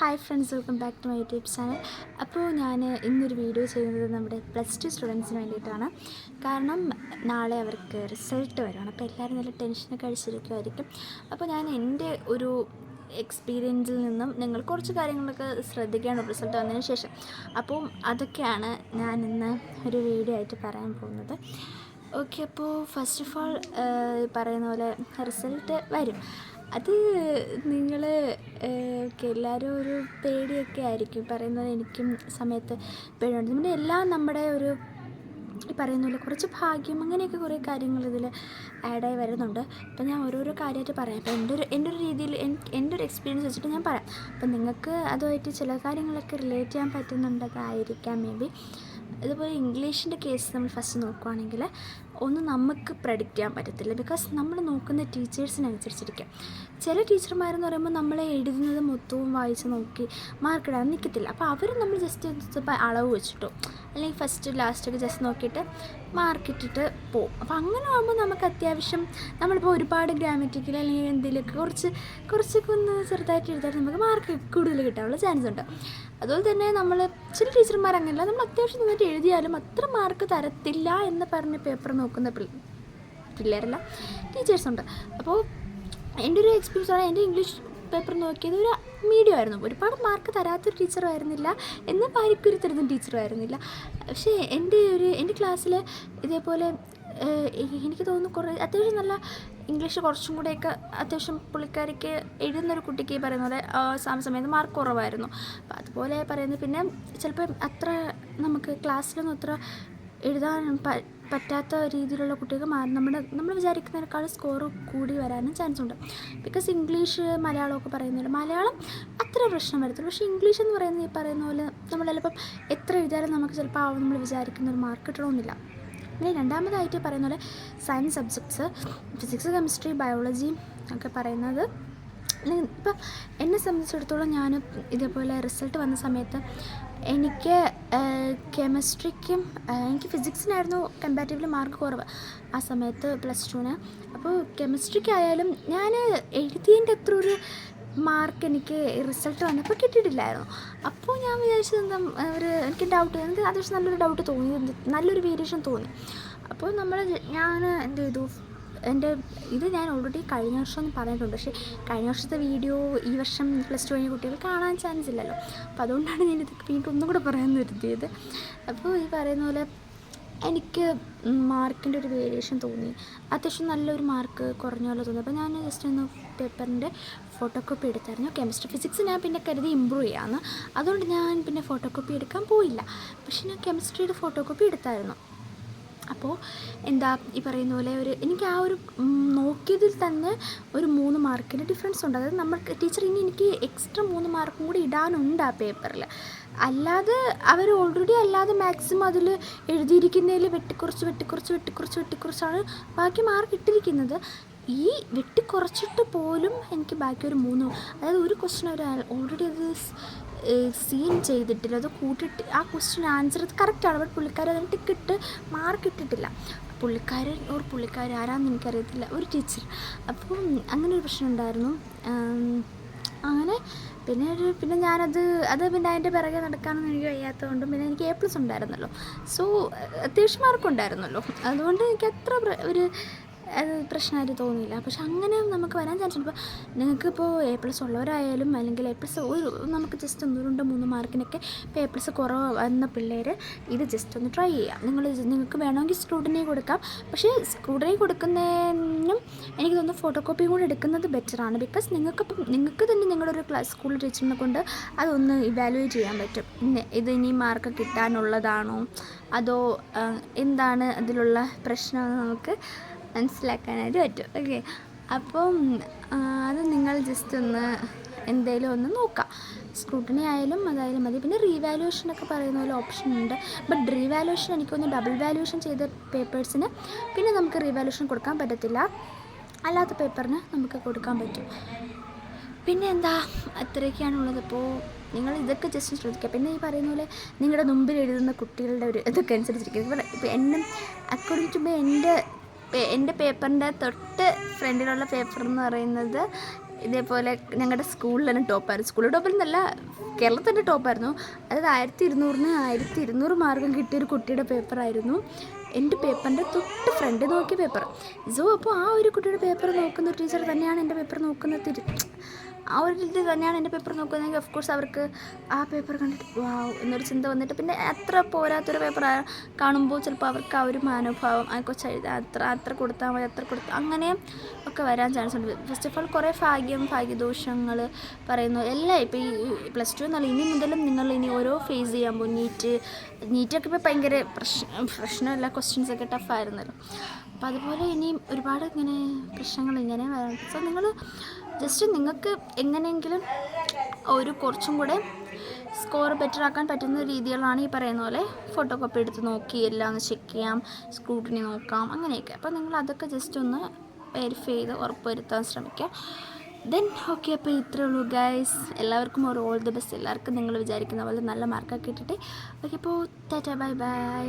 Hi friends welcome back to my YouTube channel അപ്പോൾ ഞാൻ ഇന്നൊരു വീഡിയോ ചെയ്യുന്നത് നമ്മുടെ പ്ലസ് ടു സ്റ്റുഡൻസിന് വേണ്ടിയിട്ടാണ്. കാരണം നാളെ അവർക്ക് റിസൾട്ട് വരുവാണ്. അപ്പോൾ എല്ലാവരും നല്ല ടെൻഷനൊക്കെ അടിച്ചിരിക്കുമായിരിക്കും അപ്പോൾ ഞാൻ എന്റെ ഒരു എക്സ്പീരിയൻസിൽ നിന്നും നിങ്ങൾ കുറച്ച് കാര്യങ്ങളൊക്കെ ശ്രദ്ധിക്കണം റിസൾട്ട് വന്നതിന് ശേഷം. അപ്പോൾ അതൊക്കെയാണ് ഞാൻ ഇന്ന് ഒരു വീഡിയോ ആയിട്ട് പറയാൻ പോകുന്നത്. ഓക്കെ അപ്പോൾ ഫസ്റ്റ് ഓഫ് ഓൾ പറയുന്ന പോലെ റിസൾട്ട് വരും. അത് നിങ്ങൾ ഒക്കെ എല്ലാവരും ഒരു പേടിയൊക്കെ ആയിരിക്കും. പറയുന്നത് എനിക്കും സമയത്ത് പേടിയുണ്ട്. നമ്മുടെ എല്ലാം നമ്മുടെ ഒരു ഈ പറയുന്ന പോലെ കുറച്ച് ഭാഗ്യം അങ്ങനെയൊക്കെ കുറേ കാര്യങ്ങൾ ഇതിൽ ആഡായി വരുന്നുണ്ട്. അപ്പം ഞാൻ ഓരോരോ കാര്യമായിട്ട് പറയാം. അപ്പം എന്റെ ഒരു എന്റെ ഒരു രീതിയിൽ എന്റെ ഒരു എക്സ്പീരിയൻസ് വെച്ചിട്ട് ഞാൻ പറയാം. അപ്പം നിങ്ങൾക്ക് അതുമായിട്ട് ചില കാര്യങ്ങളൊക്കെ റിലേറ്റ് ചെയ്യാൻ പറ്റുന്നുണ്ടതായിരിക്കാം മേ ബി അതുപോലെ ഇംഗ്ലീഷിന്റെ കേസ് നമ്മൾ ഫസ്റ്റ് നോക്കുവാണെങ്കിൽ ഒന്നും നമുക്ക് പ്രഡിക്റ്റ് ചെയ്യാൻ പറ്റത്തില്ല. ബിക്കോസ് നമ്മൾ നോക്കുന്ന ടീച്ചേഴ്സിനനുസരിച്ചിരിക്കും ചില ടീച്ചർമാരെന്ന് പറയുമ്പോൾ നമ്മൾ എഴുതുന്നത് മൊത്തവും വായിച്ച് നോക്കി മാർക്ക് ഇടാൻ നിൽക്കത്തില്ല അപ്പോൾ അവർ നമ്മൾ ജസ്റ്റ് അളവ് വെച്ചിട്ടോ അല്ലെങ്കിൽ ഫസ്റ്റ് ലാസ്റ്റൊക്കെ ജസ്റ്റ് നോക്കിയിട്ട് മാർക്ക് ഇട്ടിട്ട് പോവും. അപ്പോൾ അങ്ങനെ ആകുമ്പോൾ നമുക്ക് അത്യാവശ്യം നമ്മളിപ്പോൾ ഒരുപാട് ഗ്രാമറ്റിക്കൽ അല്ലെങ്കിൽ എന്തെങ്കിലുമൊക്കെ കുറച്ച് കുറച്ചൊക്കെ ഒന്ന് ചെറുതായിട്ട് എഴുതാൻ നമുക്ക് മാർക്ക് കൂടുതൽ കിട്ടാനുള്ള ചാൻസ് ഉണ്ട്. അതുപോലെ തന്നെ നമ്മൾ ചില ടീച്ചർമാർ അങ്ങനെയല്ല നമ്മൾ അത്യാവശ്യം നന്നായിട്ട് എഴുതിയാലും അത്ര മാർക്ക് തരത്തില്ല എന്ന് പറഞ്ഞ് പേപ്പർ നോക്കുന്ന പിള്ളേ പിള്ളേരല്ല ടീച്ചേഴ്സുണ്ട്. അപ്പോൾ എന്റെ ഒരു എക്സ്പീരിയൻസ് ആണ് എന്റെ ഇംഗ്ലീഷ് പേപ്പർ നോക്കിയത് ഒരു മീഡിയം ആയിരുന്നു. ഒരുപാട് മാർക്ക് തരാത്തൊരു ടീച്ചറായിരുന്നില്ല എന്നാൽ പാരിക്കൊരു തരുന്ന ടീച്ചറായിരുന്നില്ല പക്ഷേ എന്റെ ഒരു എന്റെ ക്ലാസ്സിൽ ഇതേപോലെ എനിക്ക് തോന്നുന്നു കുറേ അത്യാവശ്യം നല്ല ഇംഗ്ലീഷ് കുറച്ചും കൂടെയൊക്കെ അത്യാവശ്യം പുള്ളിക്കാരിക്ക് എഴുതുന്നൊരു കുട്ടിക്ക് പറയുന്ന പോലെ സമ സമയത്ത് മാർക്ക് കുറവായിരുന്നു. അപ്പം അതുപോലെ പറയുന്നത് പിന്നെ ചിലപ്പോൾ അത്ര നമുക്ക് ക്ലാസ്സിലൊന്നും അത്ര എഴുതാൻ പറ്റാത്ത രീതിയിലുള്ള കുട്ടികൾക്ക് മാറി നമ്മുടെ നമ്മൾ വിചാരിക്കുന്നതിനേക്കാൾ സ്കോർ കൂടി വരാനും ചാൻസ് ഉണ്ട്. ബിക്കോസ് ഇംഗ്ലീഷ് മലയാളമൊക്കെ പറയുന്നില്ല മലയാളം അത്ര പ്രശ്നം വരത്തില്ല. പക്ഷേ ഇംഗ്ലീഷ് എന്ന് പറയുന്നത് ഈ പറയുന്ന പോലെ നമ്മൾ ചിലപ്പം എത്ര എഴുതിയാലും നമുക്ക് ചിലപ്പോൾ ആവും നമ്മൾ വിചാരിക്കുന്ന ഒരു മാർക്ക് കിട്ടണമെന്നില്ല പിന്നെ രണ്ടാമതായിട്ട് പറയുന്ന പോലെ science subjects physics chemistry biology ഒക്കെ പറയുന്നത് ഇപ്പം എന്നെ സംബന്ധിച്ചിടത്തോളം ഞാൻ ഇതേപോലെ റിസൾട്ട് വന്ന സമയത്ത് എനിക്ക് കെമിസ്ട്രിക്കും എനിക്ക് ഫിസിക്സിനായിരുന്നു കമ്പാരിറ്റീവ്ലി മാർക്ക് കുറവ് ആ സമയത്ത് പ്ലസ് ടുവിന് അപ്പോൾ കെമിസ്ട്രിക്കായാലും ഞാൻ എഴുതിയതിന്റെ അത്ര ഒരു മാർക്ക് എനിക്ക് റിസൾട്ട് വന്നപ്പോൾ കിട്ടിയിട്ടില്ലായിരുന്നു. അപ്പോൾ ഞാൻ വിചാരിച്ചത് എന്താ ഒരു എനിക്ക് ഡൗട്ട് എനിക്ക് അത്യാവശ്യം നല്ലൊരു ഡൗട്ട് തോന്നി നല്ലൊരു വേരിയേഷൻ തോന്നി. അപ്പോൾ നമ്മൾ ഞാൻ എന്ത് ചെയ്തു? എന്റെ ഇത് ഞാൻ ഓൾറെഡി കഴിഞ്ഞ വർഷം പറഞ്ഞിട്ടുണ്ട്. പക്ഷേ കഴിഞ്ഞ വർഷത്തെ വീഡിയോ ഈ വർഷം പ്ലസ് ടു കഴിഞ്ഞ കുട്ടികൾ കാണാൻ ചാൻസ് ഇല്ലല്ലോ. അപ്പോൾ അതുകൊണ്ടാണ് ഞാൻ ഇത് വീണ്ടും ഒന്നും കൂടെ പറയാൻ നിർത്തിയത്. അപ്പോൾ ഈ പറയുന്ന പോലെ എനിക്ക് മാർക്കിന്റെ ഒരു വേരിയേഷൻ തോന്നി. അത്യാവശ്യം നല്ലൊരു മാർക്ക് കുറഞ്ഞ പോലെ തോന്നി. അപ്പോൾ ഞാൻ ജസ്റ്റ് ഒന്ന് പേപ്പറിന്റെ ഫോട്ടോ കോപ്പി എടുത്തായിരുന്നു. കെമിസ്ട്രി ഫിസിക്സ് ഞാൻ പിന്നെ കരുതി ഇമ്പ്രൂവ് ചെയ്യാമെന്ന് അതുകൊണ്ട് ഞാൻ പിന്നെ ഫോട്ടോ കോപ്പി എടുക്കാൻ പോയില്ല. പക്ഷേ ഞാൻ കെമിസ്ട്രിയുടെ ഫോട്ടോ കോപ്പി എടുത്തായിരുന്നു. അപ്പോൾ എന്താ ഈ പറയുന്ന പോലെ ഒരു എനിക്ക് ആ ഒരു നോക്കിയതിൽ തന്നെ ഒരു മൂന്ന് മാർക്കിന്റെ ഡിഫറൻസ് ഉണ്ട്. അതായത് നമ്മൾ ടീച്ചർ ഇനി എനിക്ക് എക്സ്ട്രാ മൂന്ന് മാർക്കും കൂടി ഇടാനുണ്ട് ആ പേപ്പറിൽ അല്ലാതെ അവർ ഓൾറെഡി അല്ലാതെ മാക്സിമം അതിൽ എഴുതിയിരിക്കുന്നതിൽ വെട്ടിക്കുറച്ച് വെട്ടിക്കുറച്ച് വെട്ടിക്കുറച്ച് വെട്ടിക്കുറച്ചാണ് ബാക്കി മാർക്ക് ഇട്ടിരിക്കുന്നത്. ഈ വെട്ടിക്കുറച്ചിട്ട് പോലും എനിക്ക് ബാക്കി ഒരു മൂന്ന് അതായത് ഒരു ക്വസ്റ്റൻ അവർ ഓൾറെഡി അത് സീൻ ചെയ്തിട്ടില്ല. അത് കൂട്ടിട്ട് ആ ക്വസ്റ്റ്യൻ ആൻസർ അത് കറക്റ്റാണ് ബട്ട് പുള്ളിക്കാരൻ അതിന് ടിക്കിട്ട് മാർക്ക് ഇട്ടിട്ടില്ല. പുള്ളിക്കാരൻ ഒരു പുള്ളിക്കാരൻ ആരാന്ന് എനിക്കറിയത്തില്ല. ഒരു ടീച്ചർ അപ്പം അങ്ങനെ ഒരു പ്രശ്നം ഉണ്ടായിരുന്നു. അങ്ങനെ പിന്നെ ഒരു പിന്നെ ഞാനത് അത് പിന്നെ അതിന്റെ പിറകെ നടക്കാനൊന്നും എനിക്ക് വയ്യാത്തതുകൊണ്ടും പിന്നെ എനിക്ക് എ പ്ലസ് ഉണ്ടായിരുന്നല്ലോ. സോ അത്യാവശ്യം മാർക്കുണ്ടായിരുന്നല്ലോ അതുകൊണ്ട് എനിക്ക് അത്ര ഒരു അത് പ്രശ്നമായിട്ട് തോന്നിയില്ല. പക്ഷെ അങ്ങനെ നമുക്ക് വരാൻ ചാൻസ് ഉണ്ട്. ഇപ്പോൾ നിങ്ങൾക്കിപ്പോൾ എ പ്ലസ് ഉള്ളവരായാലും അല്ലെങ്കിൽ എ പ്ലസ് ഒരു നമുക്ക് ജസ്റ്റ് ഒന്ന് രണ്ട് മൂന്ന് മാർക്കിനൊക്കെ ഇപ്പോൾ എ പ്ലസ് കുറവ് വന്ന പിള്ളേർ ഇത് ജസ്റ്റ് ഒന്ന് ട്രൈ ചെയ്യാം. നിങ്ങൾ നിങ്ങൾക്ക് വേണമെങ്കിൽ സ്ക്രൂഡിനെ കൊടുക്കാം. പക്ഷേ സ്ക്രൂഡിനെ കൊടുക്കുന്നതിനും എനിക്ക് തോന്നുന്നു ഫോട്ടോ കോപ്പി കൂടെ എടുക്കുന്നത് ബെറ്ററാണ് ബിക്കോസ് നിങ്ങൾക്ക് നിങ്ങൾക്ക് തന്നെ നിങ്ങളുടെ ഒരു ക്ലാസ് സ്കൂൾ ടീച്ചറിനെ കൊണ്ട് അതൊന്ന് ഇവാലുവേറ്റ് ചെയ്യാൻ പറ്റും. ഇത് ഇനി മാർക്ക് കിട്ടാനുള്ളതാണോ? അതോ എന്താണ് അതിലുള്ള പ്രശ്നം നമുക്ക് മനസ്സിലാക്കാനായിട്ട് പറ്റും. ഓക്കെ അപ്പം അത് നിങ്ങൾ ജസ്റ്റ് ഒന്ന് എന്തേലും ഒന്ന് നോക്കാം. സ്ക്രൂട്ടിനി ആയാലും അതായാലും മതി. പിന്നെ റീവാലുവേഷൻ ഒക്കെ പറയുന്ന പോലെ ഓപ്ഷൻ ഉണ്ട്. ബട്ട് റീവാലുവേഷൻ എനിക്കൊന്ന് ഡബിൾ വാലുവേഷൻ ചെയ്ത പേപ്പേഴ്സിന് പിന്നെ നമുക്ക് റീവാലുവേഷൻ കൊടുക്കാൻ പറ്റത്തില്ല. അല്ലാത്ത പേപ്പറിന് നമുക്ക് കൊടുക്കാൻ പറ്റും. പിന്നെ എന്താ? അത്രയൊക്കെയാണുള്ളത്. അപ്പോൾ നിങ്ങൾ ഇതൊക്കെ ജസ്റ്റ് ശ്രദ്ധിക്കുക പിന്നെ ഈ പറയുന്ന പോലെ നിങ്ങളുടെ മുമ്പിൽ എഴുതുന്ന കുട്ടികളുടെ ഒരു ഇതൊക്കെ അനുസരിച്ചിരിക്കും. ഇപ്പോൾ എന്നും അക്കോർഡിംഗ് ടു എന്റെ എന്റെ പേപ്പറിന്റെ തൊട്ട് ഫ്രണ്ടിലുള്ള പേപ്പർ എന്ന് പറയുന്നത് ഇതേപോലെ ഞങ്ങളുടെ സ്കൂളിൽ തന്നെ ടോപ്പായിരുന്നു. സ്കൂളിൽ ടോപ്പിൽ നിന്നല്ല കേരളത്തിന്റെ ടോപ്പായിരുന്നു. അതായത് ആയിരത്തി ഇരുന്നൂറിന് ആയിരത്തി ഇരുന്നൂറ് മാർക്കും കിട്ടിയൊരു കുട്ടിയുടെ പേപ്പറായിരുന്നു എന്റെ പേപ്പറിന്റെ തൊട്ട് ഫ്രണ്ട് നോക്കിയ പേപ്പർ. സോ അപ്പോൾ ആ ഒരു കുട്ടിയുടെ പേപ്പർ നോക്കുന്ന ടീച്ചർ തന്നെയാണ് എന്റെ പേപ്പർ നോക്കുന്നത് തിരി ആ ഒരു രീതിയിൽ തന്നെയാണ് എന്റെ പേപ്പർ നോക്കുന്നതെങ്കിൽ ഓഫ് കോഴ്സ് അവർക്ക് ആ പേപ്പർ കണ്ടിട്ട് വാവ് എന്നൊരു ചിന്ത വന്നിട്ട് പിന്നെ അത്ര പോരാത്തൊരു പേപ്പർ കാണുമ്പോൾ ചിലപ്പോൾ അവർക്ക് ആ ഒരു മനോഭാവം ആ കൊച്ചു അത്ര അത്ര കൊടുത്താൽ മതി അത്ര കൊടുത്താൽ അങ്ങനെ ഒക്കെ വരാൻ ചാൻസ് ഉണ്ട്. ഫസ്റ്റ് ഓഫ് ഓൾ കുറേ ഭാഗ്യം ഭാഗ്യദോഷങ്ങൾ പറയുന്നു. എല്ലാം ഇപ്പോൾ ഈ പ്ലസ് ടു എന്നല്ല ഇനി മുതലും നിങ്ങൾ ഇനി ഓരോ ഫേസ് ചെയ്യാൻ പോകും. നീറ്റ് നീറ്റൊക്കെ ഇപ്പോൾ ഭയങ്കര പ്രശ്നം പ്രശ്നമല്ല ക്വസ്റ്റ്യൻസ് ഒക്കെ ടഫായിരുന്നല്ലോ അപ്പോൾ അതുപോലെ ഇനിയും ഒരുപാട് ഇങ്ങനെ പ്രശ്നങ്ങൾ ഇങ്ങനെ വരാം സോ നിങ്ങൾ ജസ്റ്റ് നിങ്ങൾക്ക് എങ്ങനെയെങ്കിലും ഒരു കുറച്ചും കൂടെ സ്കോർ ബെറ്റർ ആക്കാൻ പറ്റുന്ന രീതികളാണ് ഈ പറയുന്ന പോലെ ഫോട്ടോ കോപ്പി എടുത്ത് നോക്കി എല്ലാം ഒന്ന് ചെക്ക് ചെയ്യാം സ്ക്രൂട്ടിനി നോക്കാം അങ്ങനെയൊക്കെ. അപ്പോൾ നിങ്ങൾ അതൊക്കെ ജസ്റ്റ് ഒന്ന് വെരിഫൈ ചെയ്ത് ഉറപ്പുവരുത്താൻ ശ്രമിക്കുക. ദെൻ ഓക്കെ അപ്പോൾ ഇത്രേ ഉള്ളൂ ഗൈസ് എല്ലാവർക്കും ഒരു ഓൾ ദി ബെസ്റ്റ് എല്ലാവർക്കും നിങ്ങൾ വിചാരിക്കുന്ന പോലെ നല്ല മാർക്കൊക്കെ ഇട്ടിട്ട് ഓക്കെ അപ്പോൾ ടാറ്റ ബൈ ബൈ